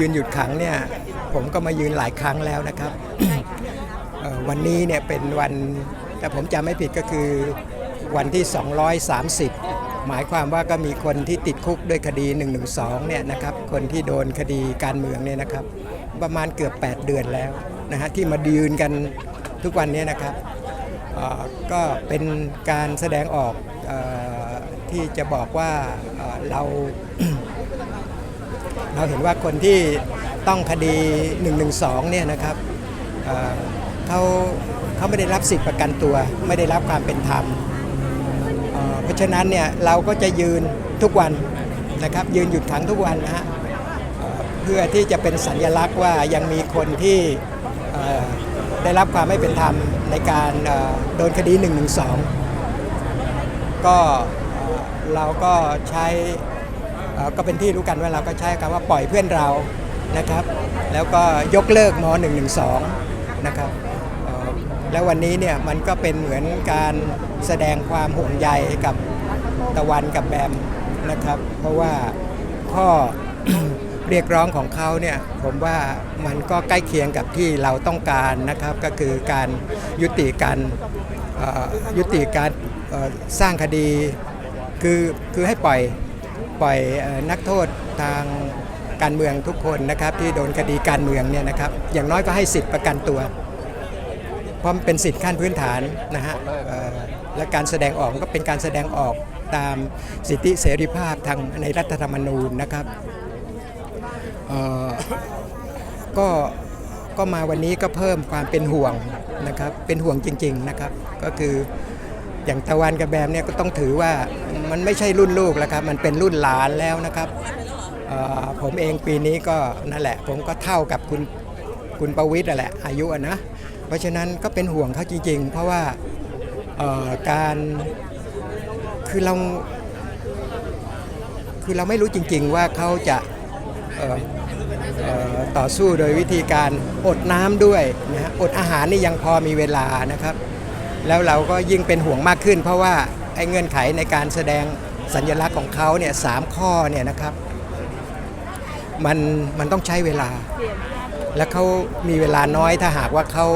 ยืนหยุดขังเนี่ยผมก็มายืนหลายครั้งแล้วนะครับเอ่อวันนี้เนี่ยเป็นวันแต่ผมจำไม่ผิดก็คือวันที่ 230 หมายความว่าก็มีคนที่ติดคุกด้วยคดี112เนี่ยนะครับคนที่โดนคดีการเมืองเนี่ยนะครับ ประมาณเกือบ 8 เดือนแล้วนะฮะที่มายืนกันทุกวันนี้นะครับเอ่อก็เป็นการแสดงออกเออที่จะบอกว่าเอ่อเรา เราเห็นว่าคนที่ต้องคดี 112 เนี่ยนะครับเเขาเขาไม่ได้รับสิทธิประกันตัว ไม่ได้รับความเป็นธรรมเเพราะฉะนั้นเนี่ยเราก็จะยืนทุกวันนะครับยืนหยุดขังทุกวันนะฮะเเพื่อที่จะเป็นสัญลักษณ์ว่ายังมีคนที่ได้รับความไม่เป็นธรรมในการโดนคดี 112 ก็เอ่อเราก็ใช้ ก็เป็นที่รู้กันว่าเราก็ใช้คำว่าปล่อยเพื่อนเรานะครับ แล้วก็ยกเลิกม .112 นะครับแล้ววันนี้เนี่ยมันก็เป็นเหมือนการแสดงความห่วงใยกับตะวันกับแบมนะครับ เพราะว่าข้อเรียกร้องของเขาเนี่ยผมว่ามันก็ใกล้เคียงกับที่เราต้องการนะครับ ก็คือการยุติการยุติการสร้างคดี คือคือให้ปล่อย ปล่อยนักโทษทางการเมืองทุกคนนะครับที่โดนคดีการเมืองเนี่ยนะครับอย่างน้อยก็ให้สิทธิ์ประกันตัวเพราะมันเป็นสิทธิขั้นพื้นฐานนะฮะและการแสดงออกก็เป็นการแสดงออกตามสิทธิเสรีภาพทางในรัฐธรรมนูญนะครับก็ก็มาวันนี้ก็เพิ่มความเป็นห่วงนะครับเป็นห่วงจริง ๆนะครับ ก็คือ อย่างตะวันกับแบมเนี่ยก็ต้องถือว่ามันไม่ใช่รุ่นลูกแล้วครับ มันเป็นรุ่นหลานแล้วนะครับผมเองปีนี้ก็นั่นแหละ ผมก็เท่ากับคุณคุณประวิทย์นั่นแหละอายุะนะ เพราะฉะนั้นก็เป็นห่วงเขาจริง ๆ เพราะว่าการคือเราคือเราไม่รู้จริง ๆ ว่าเขาจะต่อสู้โดยวิธีการอดน้ำด้วยนะฮะอดอาหารนี่ยังพอมีเวลานะครับ แล้วเราก็ยิ่งเป็นห่วงมากขึ้น เพราะว่าไอ้เงื่อนไขในการแสดงสัญลักษณ์ของเขาเนี่ยสามข้อเนี่ยนะครับ มันมันต้องใช้เวลา และเขามีเวลาน้อยถ้าหากว่าเขา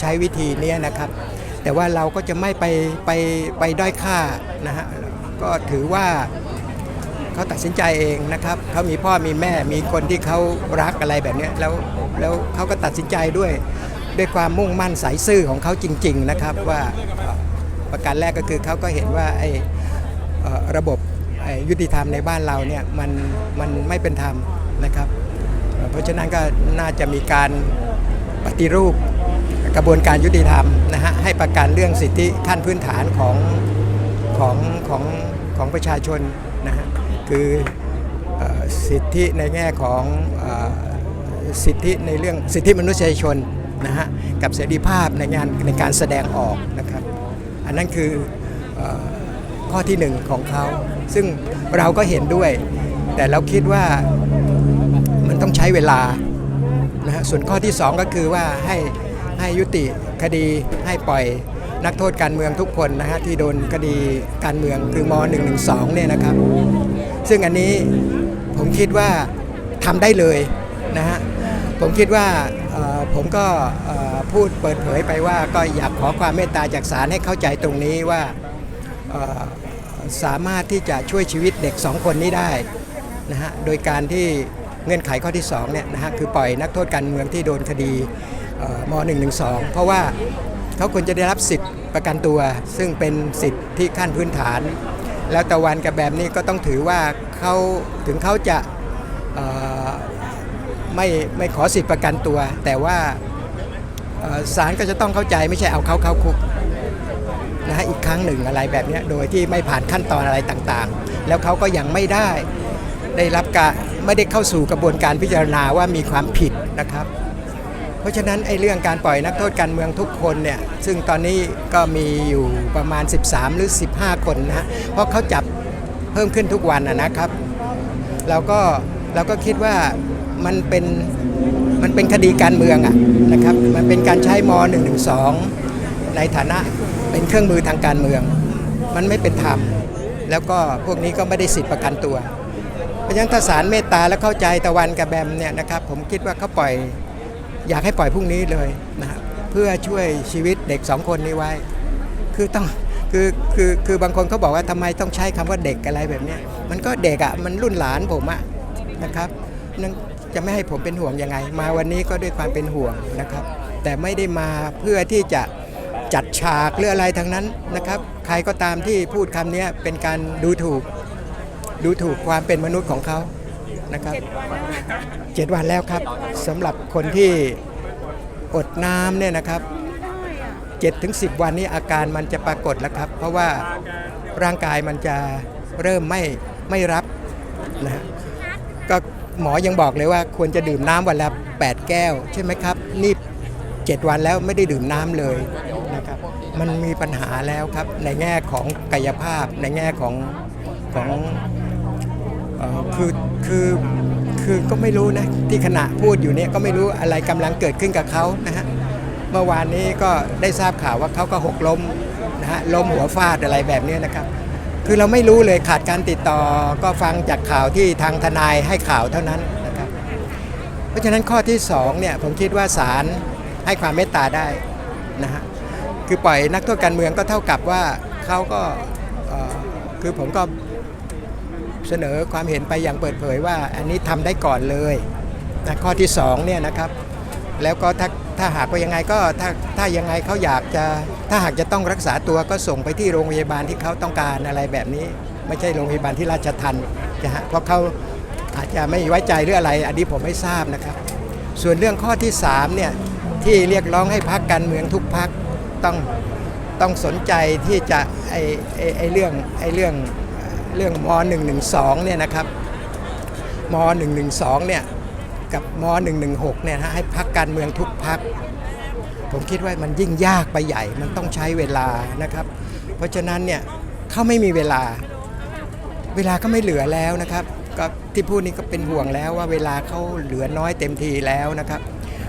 ใช้วิธีนี้นะครับ แต่ว่าเราก็จะไม่ไปไปไปด้อยค่านะฮะก็ถือว่าเขาตัดสินใจเองนะครับเขามีพ่อมีแม่มีคนที่เขารักอะไรแบบนี้แล้วแล้วเขาก็ตัดสินใจด้วย ด้วยความมุ่งมั่นสายซื่อของเขาจริง ๆ นะครับว่าประการแรกก็คือเขาก็เห็นว่าไอ้ระบบยุติธรรมในบ้านเราเนี่ยมันมันไม่เป็นธรรมนะครับ เพราะฉะนั้นก็น่าจะมีการปฏิรูปกระบวนการยุติธรรมนะฮะให้ประกันเรื่องสิทธิขั้นพื้นฐานของของของของประชาชนนะฮะคืออสิทธิในแง่ของอสิทธิในเรื่องสิทธิมนุษยชน นะฮะกับเสรีภาพในงานในการแสดงออกนะครับ อันนั้นคืออข้อที่หนึ่งของเขา ซึ่งเราก็เห็นด้วย แต่เราคิดว่ามันต้องใช้เวลานะฮะส่วนข้อที่2ก็คือว่าให้ให้ยุติคดีให้ปล่อยนักโทษการเมืองทุกคนนะฮะที่โดนคดีการเมืองคือม .112 เนี่ยนะครับ ซึ่งอันนี้ผมคิดว่าทำได้เลยนะฮะผมคิดว่าผมก็พูดเปิดเผยไปว่าก็อยากขอความเมตตาจากศาลให้เข้าใจตรงนี้ว่าสามารถที่จะช่วยชีวิตเด็กสองคนนี้ได้นะฮะโดยการที่เงื่อนไขข้อที่2เนี่ยนะฮะคือปล่อยนักโทษการเมืองที่โดนคดีเอ่อม .112 เพราะว่าเขาควรจะได้รับสิทธิ์ประกันตัว ซึ่งเป็นสิทธิ์ที่ขั้นพื้นฐาน แล้วตะวันกับแบบนี้ก็ต้องถือว่าเขาถึงเขาจะ ไม่ไม่ขอสิทธิประกันตัว แต่ว่าศาลก็จะต้องเข้าใจไม่ใช่เอาเขาเข้าคุกนะฮะอีกครั้งหนึ่งอะไรแบบนี้โดยที่ไม่ผ่านขั้นตอนอะไรต่างๆ แล้วเขาก็ยังไม่ได้ได้รับการไม่ได้เข้าสู่กระบวนการพิจารณาว่ามีความผิดนะครับ เพราะฉะนั้นไอ้เรื่องการปล่อยนักโทษการเมืองทุกคนเนี่ยซึ่งตอนนี้ก็มีอยู่ประมาณ 13 หรือ 15 คนนะฮะเพราะเขาจับเพิ่มขึ้นทุกวันนะครับ เราก็เราก็คิดว่า มันเป็นมันเป็นคดีการเมืองอะนะครับ มันเป็นการใช้ม .112 ในฐานะเป็นเครื่องมือทางการเมือง มันไม่เป็นธรรม แล้วก็พวกนี้ก็ไม่ได้สิทธิประกันตัว เพราะฉะนั้นถ้าศาลเมตตาและเข้าใจตะวันกับแบมเนี่ยนะครับผมคิดว่าเขาปล่อยอยากให้ปล่อยพรุ่งนี้เลยนะครับเพื่อช่วยชีวิตเด็กสองคนนี้ไว้ คือต้องคือคือคือบางคนเขาบอกว่าทำไมต้องใช้คำว่าเด็กอะไรแบบนี้มันก็เด็กอะ่ะมันรุ่นหลานผมอะนะครับนั่น จะไม่ให้ผมเป็นห่วงยังไง มาวันนี้ก็ด้วยความเป็นห่วงนะครับ แต่ไม่ได้มาเพื่อที่จะจัดฉากหรืออะไรทั้งนั้นนะครับ ใครก็ตามที่พูดคำนี้เป็นการดูถูก ดูถูกความเป็นมนุษย์ของเขานะครับเจ็ดวันแล้วครับสำหรับคนที่อดน้ำเนี่ยนะครับ7ถึง10วันนี้อาการมันจะปรากฏแล้วครับ เพราะว่าร่างกายมันจะเริ่มไม่ไม่รับนะ หมอยังบอกเลยว่าควรจะดื่มน้ำวันละ 8 แก้ว ใช่ไหมครับ นี่ 7 วันแล้วไม่ได้ดื่มน้ำเลยนะครับมันมีปัญหาแล้วครับในแง่ของกายภาพในแง่ของของเอ่อคือคือคือก็ไม่รู้นะที่ขณะพูดอยู่เนี่ยก็ไม่รู้อะไรกำลังเกิดขึ้นกับเขานะฮะเมื่อวานนี้ก็ได้ทราบข่าวว่าเขาก็หกล้มนะฮะล้มหัวฟาดอะไรแบบเนี้ยนะครับ คือเราไม่รู้เลยขาดการติดต่อก็ฟังจากข่าวที่ทางทนายให้ข่าวเท่านั้นนะครับ เพราะฉะนั้นข้อที่สองเนี่ยผมคิดว่าศาลให้ความเมตตาได้นะฮะคือปล่อยนักโทษการเมืองก็เท่ากับว่าเขาก็คือผมก็เสนอความเห็นไปอย่างเปิดเผยว่า อันนี้ทำได้ก่อนเลยนะข้อที่2เนี่ยนะครับ แล้วก็ถ้าถ้าหากว่ายังไงก็ถ้าถ้ายังไงเขาอยากจะถ้าหากจะต้องรักษาตัวก็ส่งไปที่โรงพยาบาลที่เขาต้องการอะไรแบบนี้ ไม่ใช่โรงพยาบาลที่ราชทันนะฮะเพราะเขาอาจจะไม่ไว้ใจหรืออะไร อันนี้ผมไม่ทราบนะครับ ส่วนเรื่องข้อที่3เนี่ยที่เรียกร้องให้พักการเมืองทุกพักต้องต้องสนใจที่จะไอไอไอเรื่องไอเรื่องเรื่องม .112 เนี่ยนะครับม .112 เนี่ย กับม .116 เนี่ยนะให้พักการเมืองทุกพัก ผมคิดว่ามันยิ่งยากไปใหญ่ มันต้องใช้เวลานะครับ เพราะฉะนั้นเนี่ยเขาไม่มีเวลา เวลาก็ไม่เหลือแล้วนะครับก็ที่พูดนี้ก็เป็นห่วงแล้วว่าเวลาเขาเหลือน้อยเต็มทีแล้วนะครับ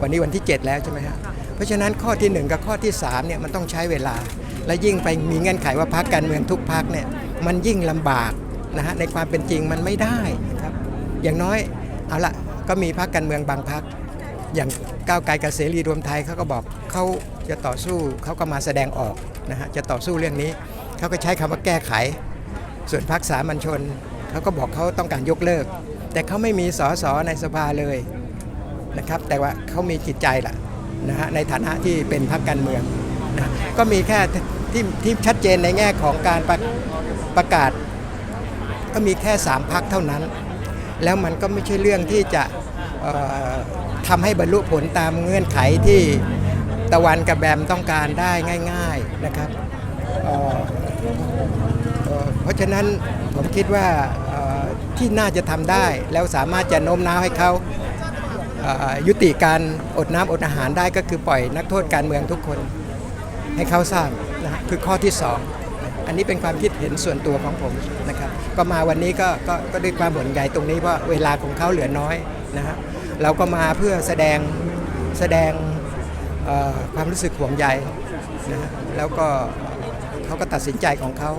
วันนี้วันที่ 7 แล้วใช่ไหมฮะเพราะฉะนั้นข้อที่ 1 กับข้อที่3เนี่ยมันต้องใช้เวลา และยิ่งไปมีเงื่อนไขว่าพักการเมืองทุกพักเนี่ยมันยิ่งลำบากนะฮะในความเป็นจริงมันไม่ได้นะครับ อย่างน้อยเอาละ ก็มีพักการเมืองบางพักอย่างก้าวไกลกับเสรีรวมไทยเขาก็บอกเขาจะต่อสู้เขาก็มาแสดงออกนะฮะจะต่อสู้เรื่องนี้เขาก็ใช้คำว่าแก้ไข ส่วนพรรคสามัญชนเขาก็บอกเขาต้องการยกเลิก แต่เขาไม่มีสสในสภาเลยนะครับ แต่ว่าเขามีจิตใจล่ะนะฮะในฐานะที่เป็นพรรคการเมืองนะก็มีแค่ที่ที่ชัดเจนในแง่ของการประประกาศ ก็มีแค่สามพักเท่านั้น แล้วมันก็ไม่ใช่เรื่องที่จะเอ่อทำให้บรรลุผลตามเงื่อนไขที่ตะวันกับแบมต้องการได้ง่าย ๆนะครับเเเพราะฉะนั้นผมคิดว่าที่น่าจะทำได้แล้วสามารถจะโน้มน้าวให้เขายุติการอดน้ำอดอาหารได้ก็คือปล่อยนักโทษการเมืองทุกคนให้เขาทราบนะคือข้อที่สองอันนี้เป็นความคิดเห็นส่วนตัวของผมนะครับ ก็มาวันนี้ก็ก็ก็ด้วยความห่วงใยตรงนี้เพราะเวลาของเขาเหลือน้อยนะฮะเราก็มาเพื่อแสดงแสดงความรู้สึกห่วงใยนะฮะแล้วก็เขาก็ตัดสินใจของเขา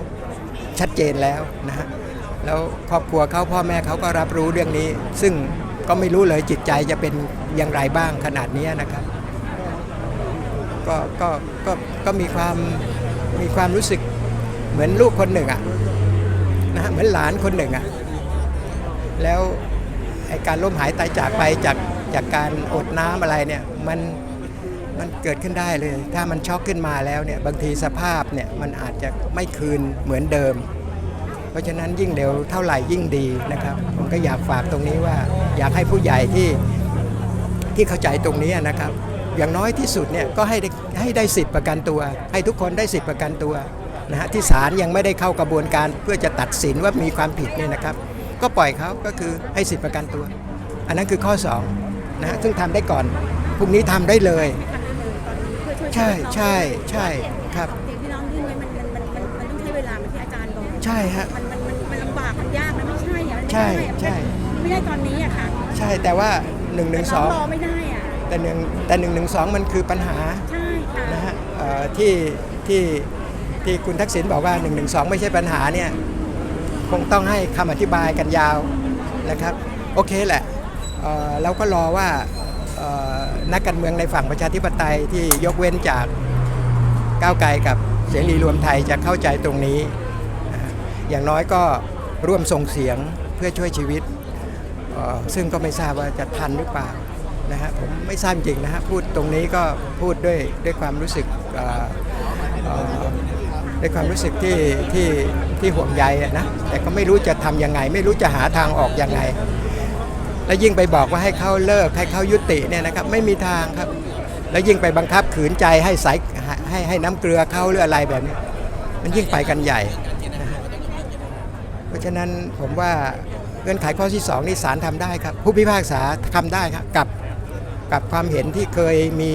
ชัดเจนแล้วนะฮะแล้วครอบครัวเขาพ่อแม่เขาก็รับรู้เรื่องนี้ ซึ่งก็ไม่รู้เลยจิตใจจะเป็นอย่างไรบ้างขนาดนี้นะครับก็ก็ก็ก็มีความมีความรู้สึกเหมือนลูกคนหนึ่งอะ นะฮะเหมือนหลานคนหนึ่งอะแล้วการล้มหายตายจากไปจากจากการอดน้ำอะไรเนี่ยมันมันเกิดขึ้นได้เลย ถ้ามันช็อกขึ้นมาแล้วเนี่ยบางทีสภาพเนี่ยมันอาจจะไม่คืนเหมือนเดิม เพราะฉะนั้นยิ่งเร็วเท่าไหร่ยิ่งดีนะครับผมก็อยากฝากตรงนี้ว่าอยากให้ผู้ใหญ่ที่ที่เข้าใจตรงนี้นะครับ อย่างน้อยที่สุดเนี่ยก็ให้ได้ให้ได้สิทธิ์ประกันตัว ให้ทุกคนได้สิทธิ์ประกันตัว นะฮะที่ศาลยังไม่ได้เข้ากระบวนการเพื่อจะตัดสินว่ามีความผิดเนี่ยนะครับ ก็ปล่อยเขาก็คือให้สิทธิ์ประกันตัว อันนั้นคือข้อ2นะฮะซึ่งทำได้ก่อนพรุ่งนี้ทำได้เลย ใช่ใช่ใช่ครับสิ่งที่น้องยื่นไว้มันมันมันมันมันต้องใช้เวลาเหมือนที่อาจารย์บอกใช่ฮะมันมันมันมันลำบากมันยากนะไม่ใช่อะมันไม่ใช่ได้อะใช่ไม่ได้ตอนนี้อะค่ะใช่แต่ว่า1นึแต่น้องรอ2ไม่ได้อะแต่หนึ่งแต่หนึ่งหนึ่งสองมันคือปัญหาใช่ค่ะนะฮะเอ่อที่ที่ ที่คุณทักษิณบอกว่า1นึไม่ใช่ปัญหาเนี่ยคงต้องให้คำอธิบายกันยาวนะครับ โอเคแหละเเราก็รอว่านักการเมืองในฝั่งประชาธิปไตยที่ยกเว้นจากก้าวไกลกับเสรีรวมไทยจะเข้าใจตรงนี้ อย่างน้อยก็ร่วมส่งเสียงเพื่อช่วยชีวิต ซึ่งก็ไม่ทราบว่าจะทันหรือเปล่านะฮะผมไม่ทราบจริงนะฮะพูดตรงนี้ก็พูดด้วยด้วยความรู้สึก เอ่อเอ่อด้ความรู้สึกที่ที่ที่ห่วงใยนะแต่ก็ไม่รู้จะทำยังไง ไม่รู้จะหาทางออกยังไง แล้วยิ่งไปบอกว่าให้เขาเลิกให้เขายุติเนี่ยนะครับไม่มีทางครับ แล้วยิ่งไปบังคับขืนใจให้สายให้ให้น้ำเกลือเขาหรืออะไรแบบนี้มันยิ่งไปกันใหญ่ เพราะฉะนั้นผมว่าเงื่อนไขข้อที่สองนี่ศาลทำได้ครับ ผู้พิพากษาทำได้ครับกับกับความเห็นที่เคยมี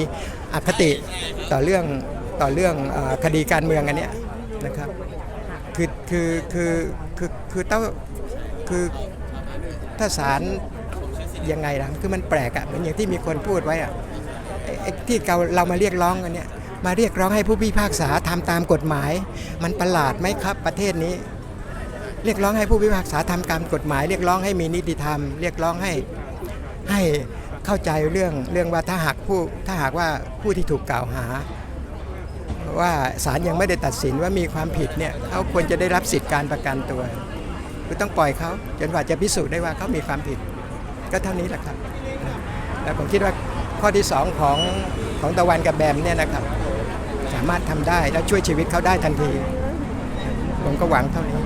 อคติต่อเรื่องต่อเรื่องอคดีการเมืองอันเนี้ย นะครับ คือคือคือคือคือต้องคือถ้าศาลยังไงล่ะคือมันแปลกอะเหมือนอย่างที่มีคนพูดไว้อะไอ้ไอ้ที่เราเรามาเรียกร้องกันเนี่ยมาเรียกร้องให้ผู้พิพากษาทำตามกฎหมาย มันประหลาดไหมครับประเทศนี้ เรียกร้องให้ผู้พิพากษาทำตามกฎหมาย เรียกร้องให้มีนิติธรรม เรียกร้องให้ให้เข้าใจเรื่องเรื่องว่าถ้าหากผู้ถ้าหากว่าผู้ที่ถูกกล่าวหา ว่าศาลยังไม่ได้ตัดสินว่ามีความผิดเนี่ยเขาควรจะได้รับสิทธิการประกันตัวคือต้องปล่อยเขาจนกว่าจะพิสูจน์ได้ว่าเขามีความผิด ก็เท่านี้แหละครับแล้วผมคิดว่าข้อที่สองของของตะวันกับแบมเนี่ยนะครับ สามารถทำได้และช่วยชีวิตเขาได้ทันที ผมก็หวังเท่านี้